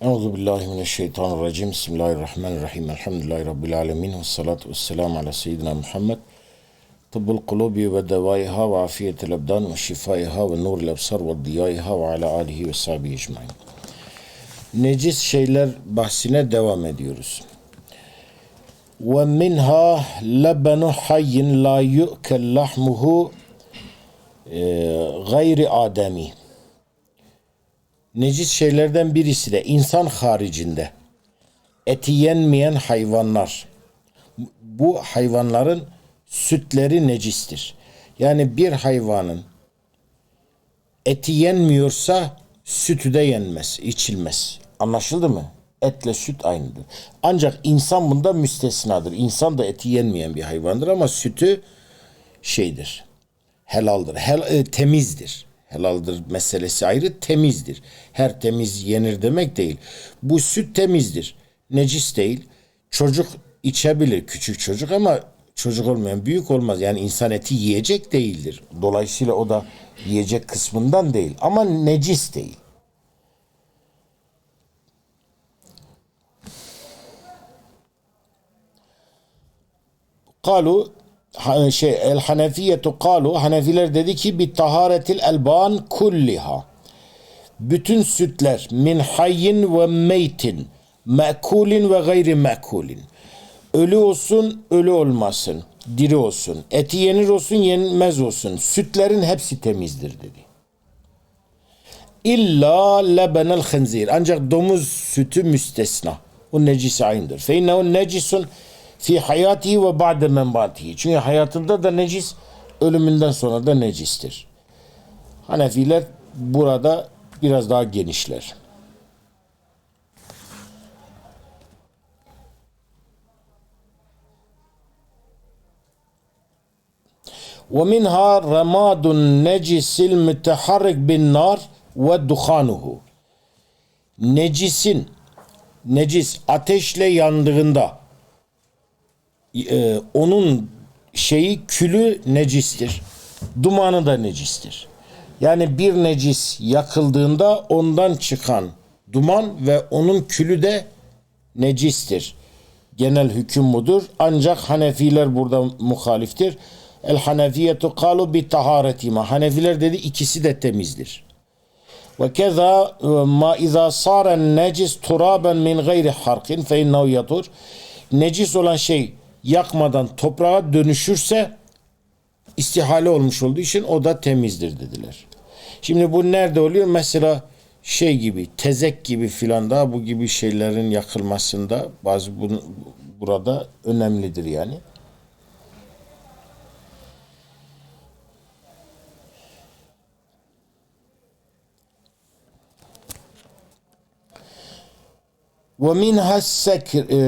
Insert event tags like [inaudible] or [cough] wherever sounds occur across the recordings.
Euzu billahi mineşşeytanirracim. Bismillahirrahmanirrahim. Elhamdülillahi rabbil alamin ve salatu vesselam ala seyyidina Muhammed. Tıbbul kulubi ve devaiha ve afiyetel ebdan ve şifaiha ve nuril ebsar ve diyaiha ve ala alihi ve sahbihi ecmain. Necis şeyler bahsine devam ediyoruz. Ve minha lebenu hayyin la yu'kel lahmuhu e, gayri ademi. Necis şeylerden birisi de insan haricinde eti yenmeyen hayvanlar. Bu hayvanların sütleri necistir. Yani bir hayvanın eti yenmiyorsa sütü de yenmez, içilmez. Anlaşıldı mı? Etle süt aynıdır. Ancak insan bunda müstesnadır. İnsan da eti yenmeyen bir hayvandır ama sütü şeydir. Helaldir. Hel, e, temizdir. Helaldir meselesi ayrı, temizdir. Her temiz yenir demek değil. Bu süt temizdir. Necis değil. Çocuk içebilir küçük çocuk ama çocuk olmayan büyük olmaz. Yani insan eti yiyecek değildir. Dolayısıyla o da yiyecek kısmından değil. Ama necis değil. Kalu şey el hanefiyetu kalu Hanefiler dedi ki bir taharetil elban kulliha bütün sütler min hayyin ve meytin mekulin ve gayri mekulin ölü olsun ölü olmasın diri olsun eti yenir olsun yenmez olsun sütlerin hepsi temizdir dedi. İlla lebenel hınzir. Ancak domuz sütü müstesna. O necis aynıdır. Fe innehu necisun fi hayatihi ve ba'de menbatihi. Çünkü hayatında da necis, ölümünden sonra da necistir. Hanefiler burada biraz daha genişler. ومنها رماد النجس المتحرك بالنار ودخانه Necisin necis ateşle yandığında e, onun şeyi külü necistir. Dumanı da necistir. Yani bir necis yakıldığında ondan çıkan duman ve onun külü de necistir. Genel hüküm budur. Ancak Hanefiler burada muhaliftir. El Hanefiyetu kalu bi taharetima. Hanefiler dedi ikisi de temizdir. Ve keza ma iza sara necis turaben min gayri harkin fe innehu yatur. Necis olan şey yakmadan toprağa dönüşürse istihale olmuş olduğu için o da temizdir dediler. Şimdi bu nerede oluyor? Mesela şey gibi, tezek gibi filan da bu gibi şeylerin yakılmasında bazı bunu, burada önemlidir yani. Ve minha sekr e,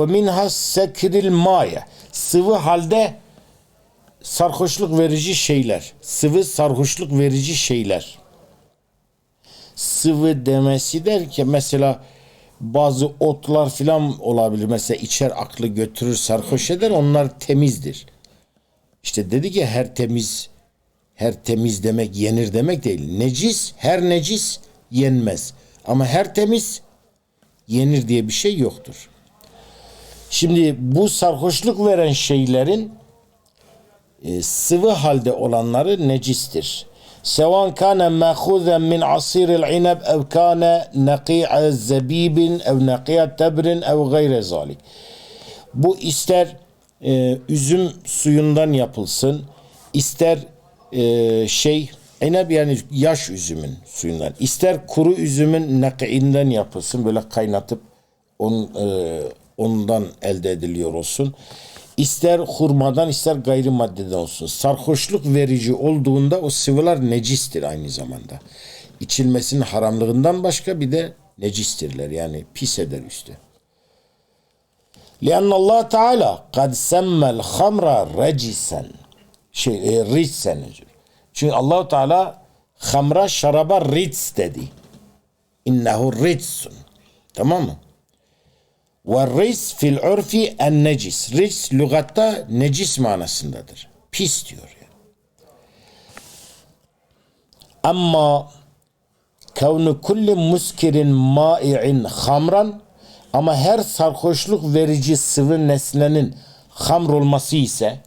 ve minha sıvı halde sarhoşluk verici şeyler. Sıvı sarhoşluk verici şeyler. Sıvı demesi der ki mesela bazı otlar filan olabilir. Mesela içer aklı götürür sarhoş eder onlar temizdir. İşte dedi ki her temiz her temiz demek yenir demek değil. Necis her necis yenmez. Ama her temiz yenir diye bir şey yoktur. Şimdi bu sarhoşluk veren şeylerin e, sıvı halde olanları necistir. Sevan kana ma'khuzen min asiril inab ev kana naqi'a zabibin ev naqi'a tebrin ev gayre zalik. Bu ister e, üzüm suyundan yapılsın, ister e, şey İneb yani yaş üzümün suyundan. İster kuru üzümün nakiinden yapılsın böyle kaynatıp on, e, ondan elde ediliyor olsun. İster hurmadan ister gayrimaddeden olsun. Sarhoşluk verici olduğunda o sıvılar necistir aynı zamanda. İçilmesinin haramlığından başka bir de necistirler yani pis eder üstü. لأن الله تعالى قد سمى الخمر رجسا şey e, ricsen çünkü Allahu Teala hamra şaraba ritz dedi. İnnehu ritsun. Tamam mı? Ve ritz fil urfi en necis. Ritz lügatta necis manasındadır. Pis diyor yani. Ama kevnu kulli muskirin mai'in hamran ama her sarhoşluk verici sıvı nesnenin hamr olması ise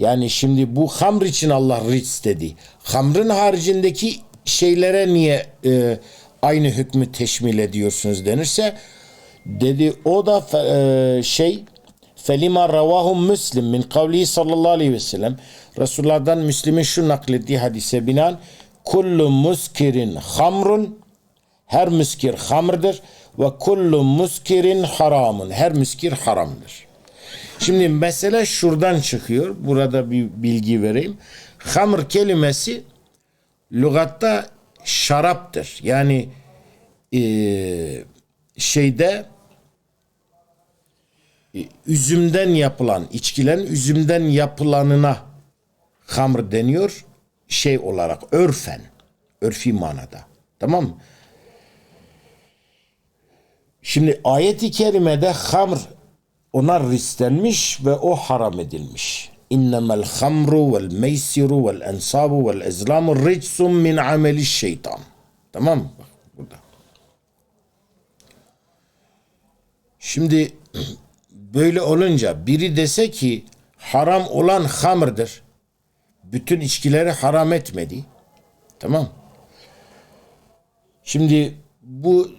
yani şimdi bu hamr için Allah ric dedi. Hamrın haricindeki şeylere niye e, aynı hükmü teşmil ediyorsunuz denirse dedi o da e, şey felima ravahu müslim min kavli sallallahu aleyhi ve sellem Resulullah'dan Müslim'in şu naklettiği hadise binaen kullu muskirin hamrun her müskir hamrdır ve kullu muskirin haramun her müskir haramdır. Şimdi mesele şuradan çıkıyor. Burada bir bilgi vereyim. Hamr kelimesi lügatta şaraptır. Yani eee, şeyde e, üzümden yapılan içkilerin üzümden yapılanına hamr deniyor şey olarak örfen örfi manada tamam mı? Şimdi ayet-i kerimede hamr ona rislenmiş ve o haram edilmiş. İnnemel hamru vel meysiru vel ensabu vel ezlamu ricsun min ameli şeytan. Tamam mı? Bak burada. Şimdi [clears throat] böyle olunca biri dese ki haram olan hamırdır. Bütün içkileri haram etmedi. Tamam. Şimdi bu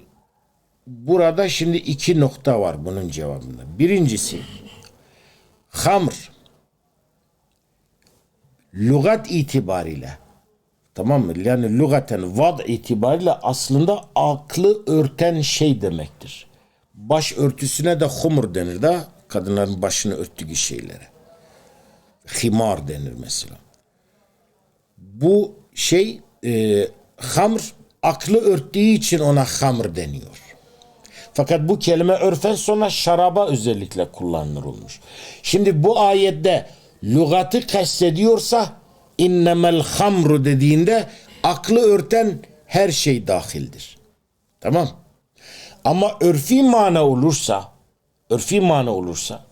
burada şimdi iki nokta var bunun cevabında. Birincisi hamr lügat itibariyle tamam mı? Yani lügaten vad itibariyle aslında aklı örten şey demektir. Baş örtüsüne de humur denir da kadınların başını örttüğü şeylere. Himar denir mesela. Bu şey e, hamr aklı örttüğü için ona hamr deniyor. Fakat bu kelime örfen sonra şaraba özellikle kullanılır olmuş. Şimdi bu ayette lügatı kastediyorsa innemel hamru dediğinde aklı örten her şey dahildir. Tamam. Ama örfi mana olursa örfi mana olursa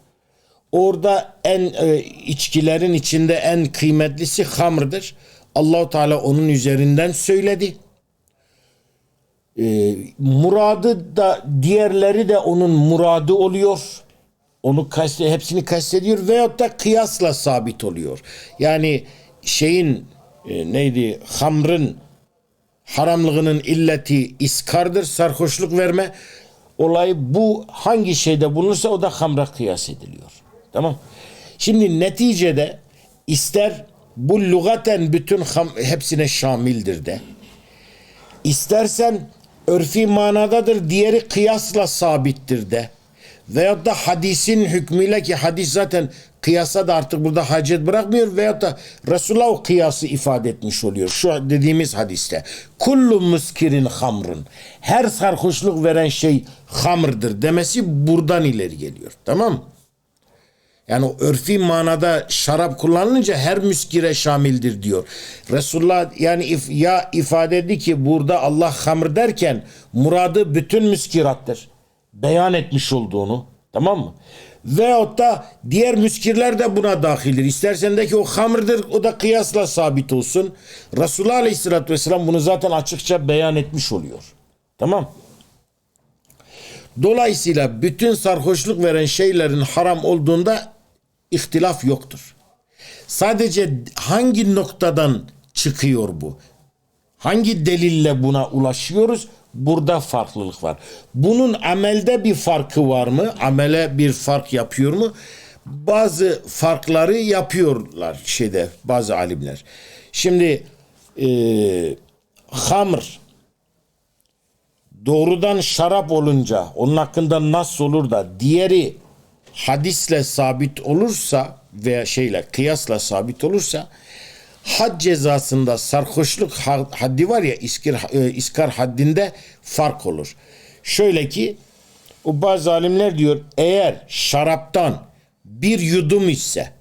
orada en e, içkilerin içinde en kıymetlisi hamrdır. Allahu Teala onun üzerinden söyledi e, muradı da diğerleri de onun muradı oluyor. Onu kaste, hepsini kastediyor veyahut da kıyasla sabit oluyor. Yani şeyin e, neydi hamrın haramlığının illeti iskardır, sarhoşluk verme. Olay bu hangi şeyde bulunursa o da hamra kıyas ediliyor. Tamam. Şimdi neticede ister bu lügaten bütün ham, hepsine şamildir de. İstersen örfi manadadır, diğeri kıyasla sabittir de. Veyahut da hadisin hükmüyle ki hadis zaten kıyasa da artık burada hacet bırakmıyor veyahut da Resulullah o kıyası ifade etmiş oluyor. Şu dediğimiz hadiste. Kullu muskirin hamrın. Her sarhoşluk veren şey hamrdır demesi buradan ileri geliyor. Tamam mı? Yani örfi manada şarap kullanılınca her müskire şamildir diyor. Resulullah yani if, ya ifade etti ki burada Allah hamr derken muradı bütün müskirattır. Beyan etmiş olduğunu. Tamam mı? Veyahut da diğer müskirler de buna dahildir. İstersen de ki o hamrdır o da kıyasla sabit olsun. Resulullah Aleyhisselatü Vesselam bunu zaten açıkça beyan etmiş oluyor. Tamam Dolayısıyla bütün sarhoşluk veren şeylerin haram olduğunda ihtilaf yoktur. Sadece hangi noktadan çıkıyor bu? Hangi delille buna ulaşıyoruz? Burada farklılık var. Bunun amelde bir farkı var mı? Amele bir fark yapıyor mu? Bazı farkları yapıyorlar şeyde bazı alimler. Şimdi e, hamr doğrudan şarap olunca onun hakkında nasıl olur da diğeri hadisle sabit olursa veya şeyle kıyasla sabit olursa had cezasında sarhoşluk haddi var ya iskar, e, iskar haddinde fark olur. Şöyle ki o bazı alimler diyor eğer şaraptan bir yudum ise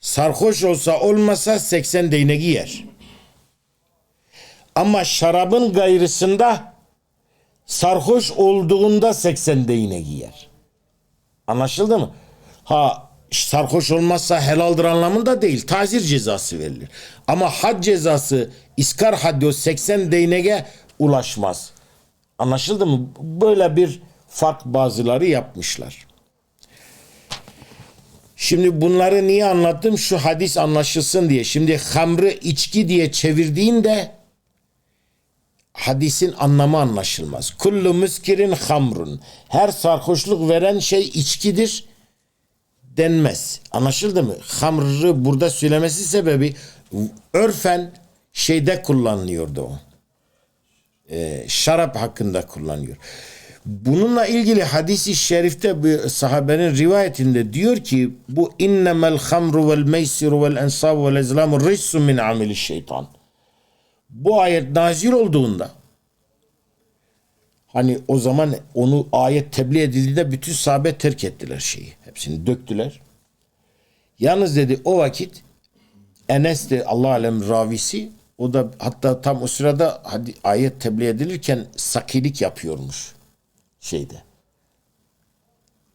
sarhoş olsa olmasa 80 değnek yer. Ama şarabın gayrısında sarhoş olduğunda 80 değnek yer. Anlaşıldı mı? Ha sarhoş olmazsa helaldir anlamında değil. Tazir cezası verilir. Ama had cezası iskar haddi o 80 değnege ulaşmaz. Anlaşıldı mı? Böyle bir fark bazıları yapmışlar. Şimdi bunları niye anlattım? Şu hadis anlaşılsın diye. Şimdi hamrı içki diye çevirdiğinde hadisin anlamı anlaşılmaz. Kullu müskirin hamrun. Her sarhoşluk veren şey içkidir denmez. Anlaşıldı mı? Hamrı burada söylemesi sebebi örfen şeyde kullanılıyordu o. Ee, şarap hakkında kullanıyor. Bununla ilgili hadisi şerifte bir sahabenin rivayetinde diyor ki bu innemel hamru vel meysiru vel ensabu vel ezlamu rissun min ameli şeytan. Bu ayet nazil olduğunda hani o zaman onu ayet tebliğ edildiğinde bütün sahabe terk ettiler şeyi. Hepsini döktüler. Yalnız dedi o vakit Enes de Allah alem ravisi o da hatta tam o sırada hadi, ayet tebliğ edilirken sakilik yapıyormuş şeyde.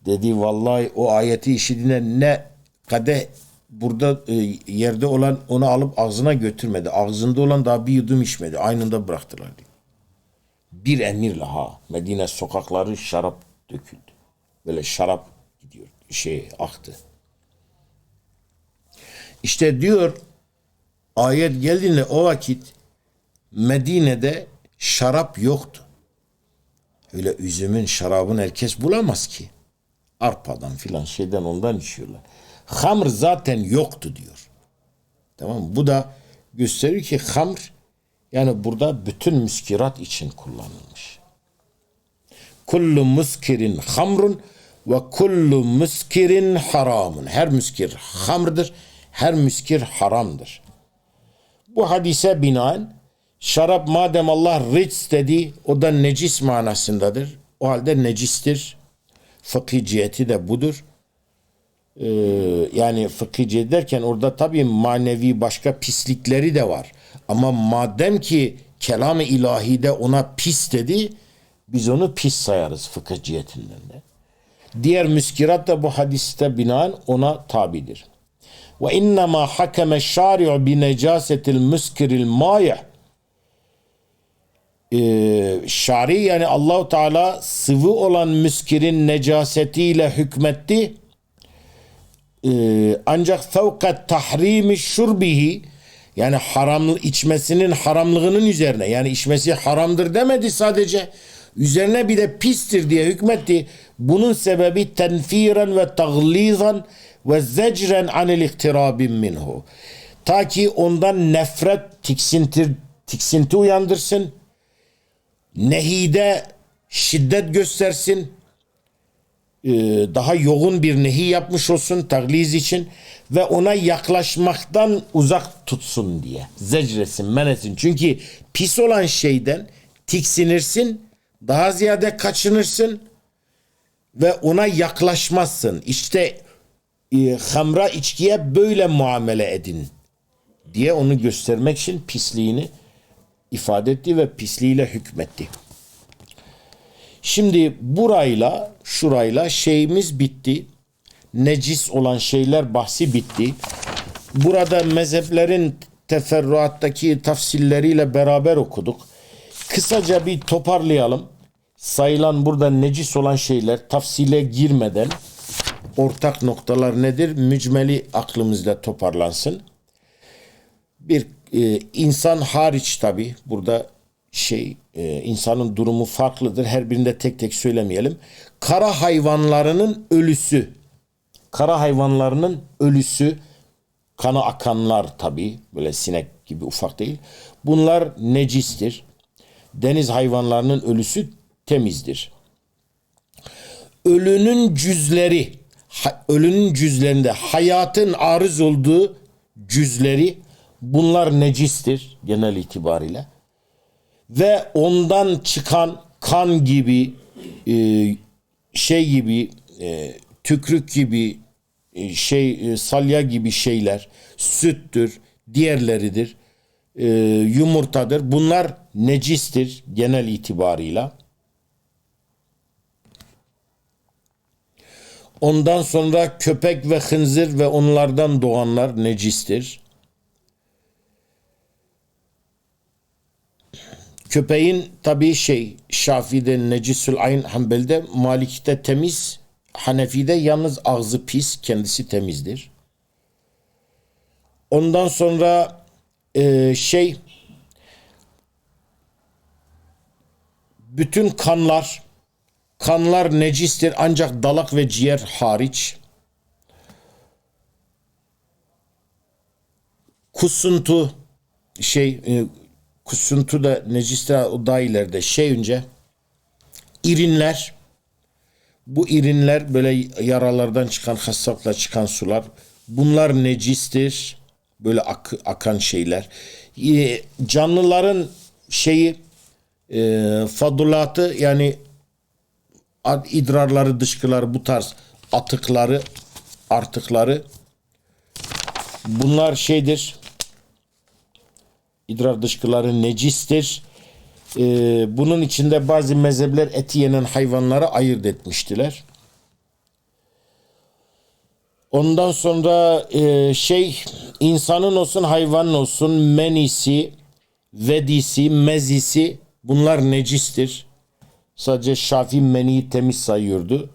Dedi vallahi o ayeti işittiğinde ne kadeh burada e, yerde olan onu alıp ağzına götürmedi. Ağzında olan daha bir yudum içmedi. Aynında bıraktılar diyor. Bir emirle ha Medine sokakları şarap döküldü. Böyle şarap gidiyor. Şey aktı. İşte diyor ayet geldiğinde o vakit Medine'de şarap yoktu. Öyle üzümün şarabın herkes bulamaz ki. Arpadan filan şeyden ondan içiyorlar. Hamr zaten yoktu diyor. Tamam mı? Bu da gösteriyor ki hamr yani burada bütün müskirat için kullanılmış. Kullu muskirin hamrun ve kullu muskirin haramun. Her müskir hamrdır, her müskir haramdır. Bu hadise binaen şarap madem Allah rics dedi o da necis manasındadır. O halde necistir. Ciheti de budur. Ee, yani fıkhi cihet derken orada tabii manevi başka pislikleri de var. Ama madem ki kelam-ı ilahide ona pis dedi biz onu pis sayarız fıkıh de. Diğer müskirat da bu hadiste binaen ona tabidir. Ve innema hakeme şari'u bi necasetil müskiril mayih ee, şari yani Allahu Teala sıvı olan müskirin necasetiyle hükmetti. Ee, ancak fevkat tahrimi şurbihi yani haram içmesinin haramlığının üzerine yani içmesi haramdır demedi sadece üzerine bir de pistir diye hükmetti. Bunun sebebi tenfiren ve taglizan ve zecren anil iktirabin minhu. Ta ki ondan nefret, tiksinti, tiksinti uyandırsın. Nehide şiddet göstersin. Ee, daha yoğun bir nehi yapmış olsun tagliz için ve ona yaklaşmaktan uzak tutsun diye. Zecresin, menesin. Çünkü pis olan şeyden tiksinirsin, daha ziyade kaçınırsın ve ona yaklaşmazsın. İşte e, hamra içkiye böyle muamele edin diye onu göstermek için pisliğini ifade etti ve pisliğiyle hükmetti. Şimdi burayla şurayla şeyimiz bitti. Necis olan şeyler bahsi bitti. Burada mezheplerin teferruattaki tafsilleriyle beraber okuduk. Kısaca bir toparlayalım. Sayılan burada necis olan şeyler tafsile girmeden ortak noktalar nedir? Mücmeli aklımızda toparlansın. Bir e, insan hariç tabi burada şey e, insanın durumu farklıdır. Her birinde tek tek söylemeyelim. Kara hayvanlarının ölüsü. Kara hayvanlarının ölüsü kanı akanlar tabi böyle sinek gibi ufak değil. Bunlar necistir. Deniz hayvanlarının ölüsü temizdir. Ölünün cüzleri ölünün cüzlerinde hayatın arız olduğu cüzleri bunlar necistir genel itibariyle. Ve ondan çıkan kan gibi e, şey gibi e, tükrük gibi e, şey salya gibi şeyler süttür diğerleridir yumurtadır bunlar necistir genel itibarıyla Ondan sonra köpek ve hınzır ve onlardan doğanlar necistir. Köpeğin tabii şey Şafii'de necisül ayn Hanbel'de Malik'te temiz Hanefi'de yalnız ağzı pis kendisi temizdir. Ondan sonra e, şey bütün kanlar kanlar necistir ancak dalak ve ciğer hariç. Kusuntu şey e, kusuntu da necistir o daha ileride. Şey önce irinler bu irinler böyle yaralardan çıkan hastalıkla çıkan sular. Bunlar necistir. Böyle ak- akan şeyler. Ee, canlıların şeyi e, fadulatı yani idrarları dışkıları bu tarz atıkları artıkları. Bunlar şeydir idrar dışkıları necistir. Ee, bunun içinde bazı mezhepler eti yenen hayvanları ayırt etmiştiler. Ondan sonra e, şey insanın olsun hayvanın olsun menisi, vedisi, mezisi bunlar necistir. Sadece Şafii meniyi temiz sayıyordu.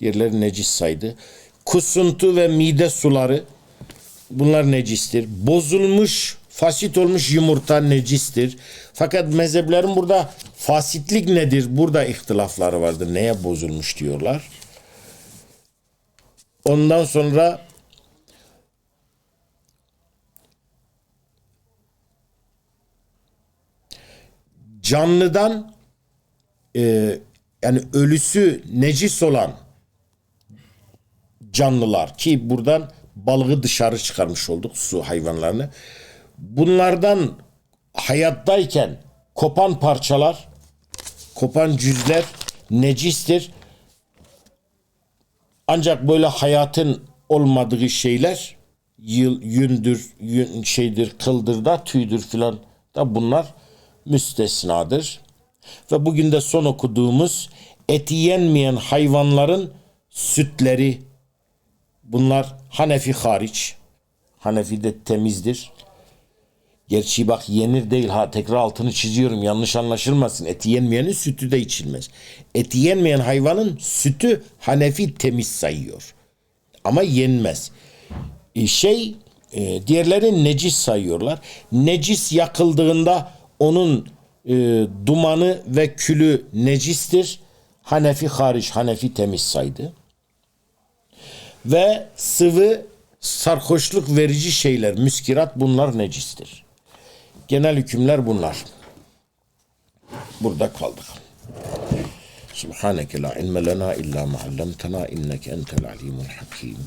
Diğerleri necis saydı. Kusuntu ve mide suları bunlar necistir. Bozulmuş, fasit olmuş yumurta necistir. Fakat mezheplerin burada fasitlik nedir? Burada ihtilafları vardır. Neye bozulmuş diyorlar. Ondan sonra canlıdan e, yani ölüsü necis olan canlılar ki buradan balığı dışarı çıkarmış olduk su hayvanlarını. Bunlardan hayattayken kopan parçalar, kopan cüzler necistir. Ancak böyle hayatın olmadığı şeyler yıl, yündür, yün, şeydir, kıldır da tüydür filan da bunlar müstesnadır. Ve bugün de son okuduğumuz eti yenmeyen hayvanların sütleri bunlar Hanefi hariç. Hanefi de temizdir. Gerçi bak yenir değil ha tekrar altını çiziyorum yanlış anlaşılmasın. Eti yenmeyenin sütü de içilmez. Eti yenmeyen hayvanın sütü Hanefi temiz sayıyor. Ama yenmez. E, şey e, diğerleri necis sayıyorlar. Necis yakıldığında onun e, dumanı ve külü necistir. Hanefi hariç Hanefi temiz saydı. Ve sıvı sarhoşluk verici şeyler, müskirat bunlar necistir. Genel hükümler bunlar. Burada kaldık. Subhaneke la ilme lena illa ma allamtena inneke entel alimul hakim.